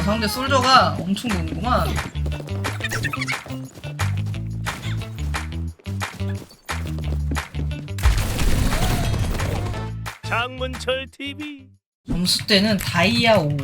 어, 상대 솔저가 엄청 노는구만. 장문철 TV 점수 때는 다이아 5.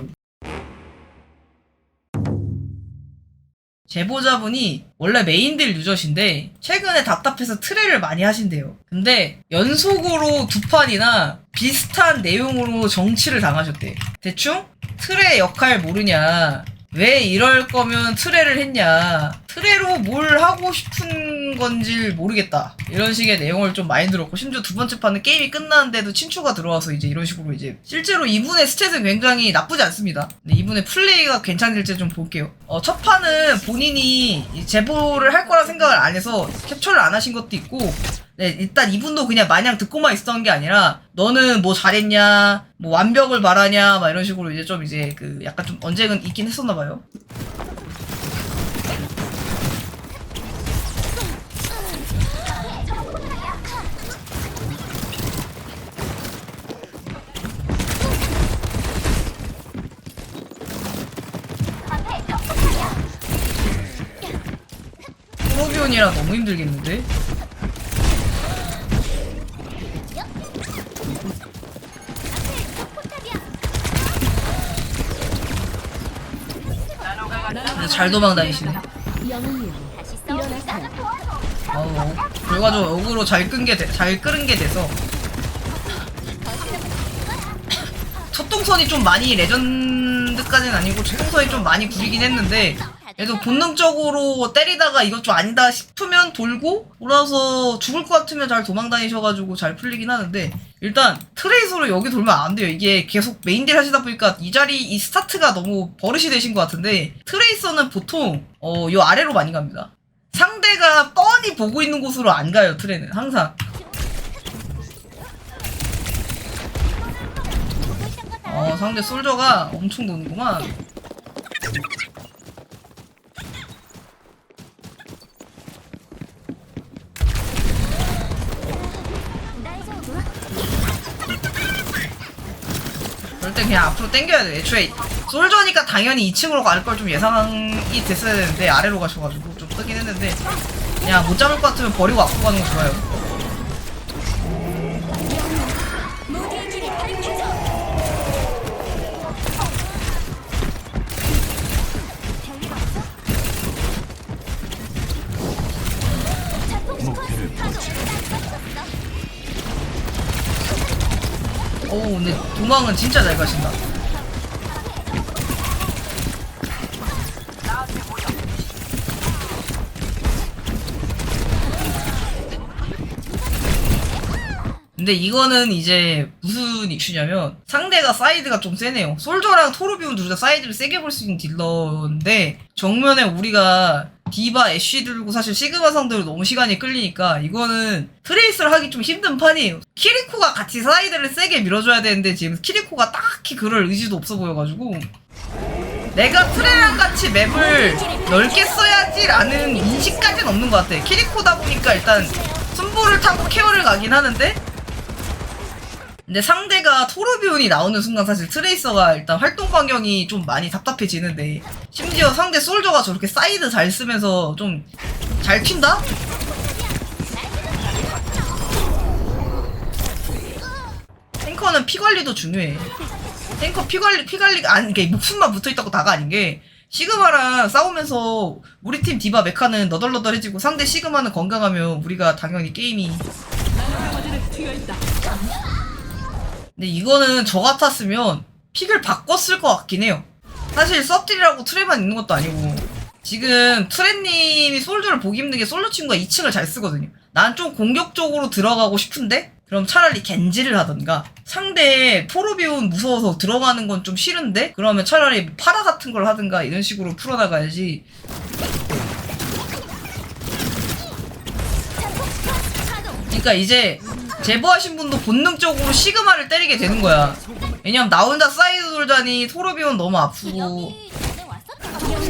제보자분이 원래 메인딜 유저신데 최근에 답답해서 트레를 많이 하신대요. 근데 연속으로 두 판이나 비슷한 내용으로 정치를 당하셨대. 대충 트레 역할 모르냐. 왜 이럴 거면 트레를 했냐. 트레로 뭘 하고 싶은 건지 모르겠다. 이런 식의 내용을 좀 많이 들었고, 심지어 두 번째 판은 게임이 끝났는데도 친추가 들어와서 이제 이런 식으로 이제, 실제로 이분의 스탯은 굉장히 나쁘지 않습니다. 근데 이분의 플레이가 괜찮을지 좀 볼게요. 어, 첫 판은 본인이 이 제보를 할 거라 생각을 안 해서 캡처를 안 하신 것도 있고, 네, 일단 이분도 그냥 마냥 듣고만 있었던 게 아니라, 너는 뭐 잘했냐, 뭐 완벽을 바라냐, 막 이런 식으로 이제 좀 이제 그 약간 좀 언쟁은 있긴 했었나 봐요. 프로비온이라 너무 힘들겠는데? 잘 도망 다니시네. 어우, 결과적으로 역으로 잘 끈 게, 잘 끓은 게 돼서. 첫 동선이 좀 많이 레전드까지는 아니고, 첫 동선이 좀 많이 구리긴 했는데, 그래도 본능적으로 때리다가 이것 좀 아니다 싶으면 돌고, 돌아서 죽을 것 같으면 잘 도망 다니셔가지고 잘 풀리긴 하는데, 일단, 트레이서로 여기 돌면 안 돼요. 이게 계속 메인딜 하시다 보니까 이 자리, 이 스타트가 너무 버릇이 되신 것 같은데, 트레이서는 보통, 어, 요 아래로 많이 갑니다. 상대가 뻔히 보고 있는 곳으로 안 가요, 트레는. 항상. 어, 상대 솔저가 엄청 노는구만. 그럴 때 그냥 앞으로 당겨야 돼. 애초에 솔저니까 당연히 2층으로 갈 걸 좀 예상이 됐어야 되는데 아래로 가셔가지고 좀 뜨긴 했는데 그냥 못 잡을 것 같으면 버리고 앞으로 가는 거 좋아요. 근데 도망은 진짜 잘 가신다. 근데 이거는 이제 무슨 이슈냐면 상대가 사이드가 좀 세네요. 솔저랑 토르비온 둘 다 사이드를 세게 볼 수 있는 딜러인데 정면에 우리가 디바, 애쉬 들고 사실 시그마 상대로 너무 시간이 끌리니까 이거는 트레이스를 하기 좀 힘든 판이에요. 키리코가 같이 사이드를 세게 밀어줘야 되는데 지금 키리코가 딱히 그럴 의지도 없어 보여가지고 내가 트레랑 같이 맵을 넓게 써야지라는 인식까지는 없는 것 같아. 키리코다 보니까 일단 순보를 타고 케어를 가긴 하는데 근데 상대가 토르비온이 나오는 순간 사실 트레이서가 일단 활동 반경이 좀 많이 답답해지는데 심지어 상대 솔저가 저렇게 사이드 잘 쓰면서 좀 잘 튄다? 탱커는 피 관리도 중요해. 탱커 피 관리, 피 관리가, 아니, 이게 목숨만 붙어 있다고 다가 아닌 게, 시그마랑 싸우면서 우리 팀 디바 메카는 너덜너덜해지고 상대 시그마는 건강하면 우리가 당연히 게임이. 근데 이거는 저 같았으면 픽을 바꿨을 것 같긴 해요. 사실 섭딜이라고 트레만 있는 것도 아니고 지금 트레님이 솔저를 보기 힘든 게 솔저 친구가 2층을 잘 쓰거든요. 난 좀 공격적으로 들어가고 싶은데 그럼 차라리 겐지를 하던가 상대 토르비온 무서워서 들어가는 건 좀 싫은데 그러면 차라리 파라 같은 걸 하든가 이런 식으로 풀어나가야지 그러니까 이제 제보하신 분도 본능적으로 시그마를 때리게 되는 거야. 왜냐면 나 혼자 사이드 돌자니 토르비온 너무 아프고.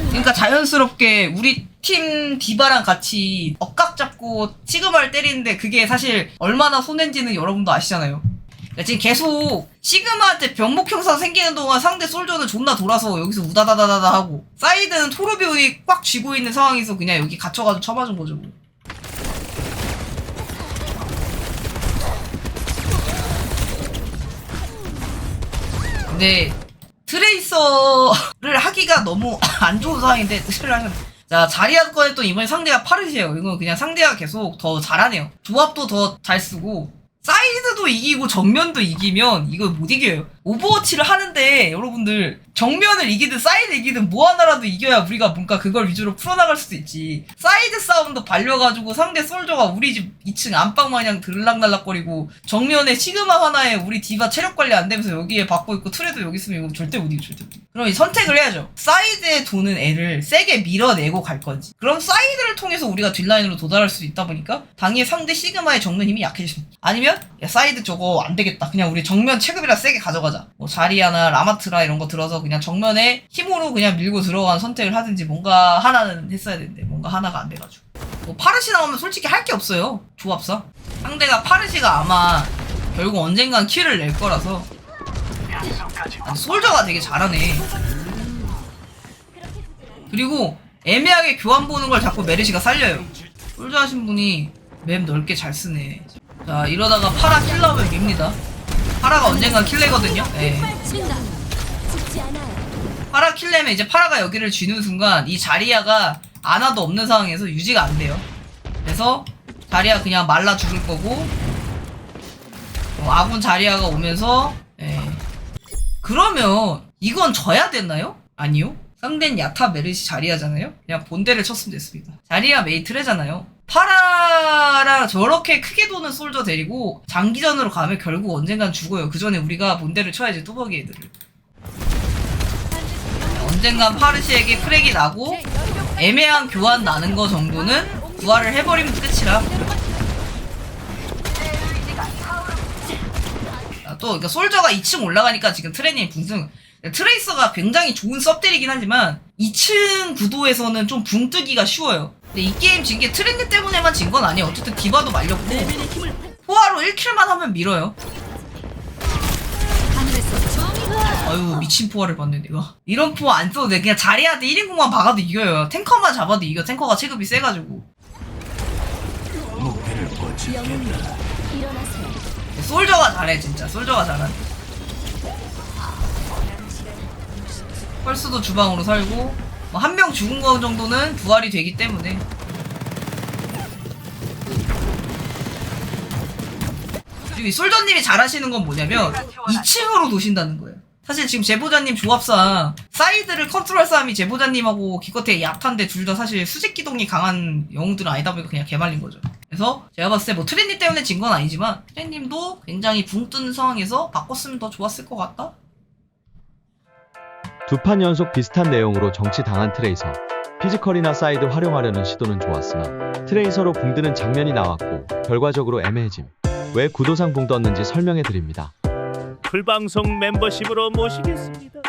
그러니까 자연스럽게 우리 팀 디바랑 같이 억각 잡고 시그마를 때리는데 그게 사실 얼마나 손해인지는 여러분도 아시잖아요. 그러니까 지금 계속 시그마한테 병목 형사 생기는 동안 상대 솔저는 존나 돌아서 여기서 우다다다다다 하고 사이드는 토르비온이 꽉 쥐고 있는 상황에서 그냥 여기 갇혀가지고 쳐맞은 거죠 뭐. 근데 트레이서를 하기가 너무 안 좋은 상황인데 트레이를 하셨네. 자 자리아 거에 또 이번에 상대가 파르시에요. 이건 그냥 상대가 계속 더 잘하네요. 조합도 더 잘 쓰고 사이드도 이기고 정면도 이기면 이거 못 이겨요. 오버워치를 하는데 여러분들 정면을 이기든 사이드 이기든 뭐 하나라도 이겨야 우리가 뭔가 그걸 위주로 풀어나갈 수도 있지. 사이드 싸움도 발려가지고 상대 솔저가 우리 집 2층 안방 마냥 들락날락거리고 정면에 시그마 하나에 우리 디바 체력 관리 안 되면서 여기에 받고 있고 트레도 여기 있으면 이거 절대 못 이겨 절대 못 이겨. 그럼 이 선택을 해야죠. 사이드에 도는 애를 세게 밀어내고 갈 건지. 그럼 사이드를 통해서 우리가 뒷라인으로 도달할 수 있다 보니까 당연히 상대 시그마의 정면 힘이 약해집니다. 아니면 야 사이드 저거 안 되겠다. 그냥 우리 정면 체급이라 세게 가져가자. 뭐 자리아나 라마트라 이런 거 들어서 그냥 정면에 힘으로 그냥 밀고 들어간 선택을 하든지 뭔가 하나는 했어야 되는데 뭔가 하나가 안 돼가지고. 뭐 파르시 나오면 솔직히 할 게 없어요. 조합상. 상대가 파르시가 아마 결국 언젠간 킬을 낼 거라서. 아니, 솔저가 되게 잘하네. 그리고 애매하게 교환 보는 걸 자꾸 메르시가 살려요. 솔저 하신 분이 맵 넓게 잘 쓰네. 자, 이러다가 파라 킬 나오면 밉니다. 파라가 언젠간 킬내거든요. 예. 파라 킬내면 이제 파라가 여기를 쥐는 순간 이 자리아가 아나도 없는 상황에서 유지가 안 돼요. 그래서 자리아 그냥 말라 죽을 거고 어, 아군 자리아가 오면서 예. 그러면 이건 져야 되나요? 아니요. 상대는 야타 메르시 자리아잖아요. 그냥 본대를 쳤으면 됐습니다. 자리아 메이 트레잖아요. 파라랑 저렇게 크게 도는 솔저 데리고 장기전으로 가면 결국 언젠간 죽어요. 그 전에 우리가 본대를 쳐야지 뚜벅이 애들을. 언젠간 파르시에게 크랙이 나고 애매한 교환 나는 거 정도는 부활을 해버리면 끝이라. 아, 또 그러니까 솔저가 2층 올라가니까 지금 트레님 붕승 트레이서가 굉장히 좋은 섭들이긴 하지만 2층 구도에서는 좀 붕 뜨기가 쉬워요. 근데 이 게임 진 게 트렌드 때문에만 진 건 아니에요. 어쨌든 디바도 말렸고. 포화로 1킬만 하면 밀어요. 아유 미친 포화를 받네 내가. 이런 포화 안 써도 돼. 그냥 자리한테 1인공만 박아도 이겨요. 탱커만 잡아도 이겨. 탱커가 체급이 세가지고. 일어나세요. 솔저가 잘해 진짜. 솔저가 잘하네. 펄스도 주방으로 살고 뭐 한 명 죽은 거 정도는 부활이 되기 때문에 그리고 이 솔저님이 잘하시는 건 뭐냐면 2층으로 도신다는 거예요 사실 지금 제보자님 조합상 사이드를 컨트롤 싸움이 제보자님하고 기껏해 약한데 둘 다 사실 수직 기동이 강한 영웅들은 아니다 보니까 그냥 개말린 거죠. 그래서 제가 봤을 때 뭐 트렌님 때문에 진 건 아니지만 트렌님도 굉장히 붕 뜨는 상황에서 바꿨으면 더 좋았을 것 같다. 두 판 연속 비슷한 내용으로 정치당한 트레이서. 피지컬이나 사이드 활용하려는 시도는 좋았으나 트레이서로 붕드는 장면이 나왔고 결과적으로 애매해짐. 왜 구도상 붕 떴는지 설명해 드립니다. 풀방송 멤버십으로 모시겠습니다.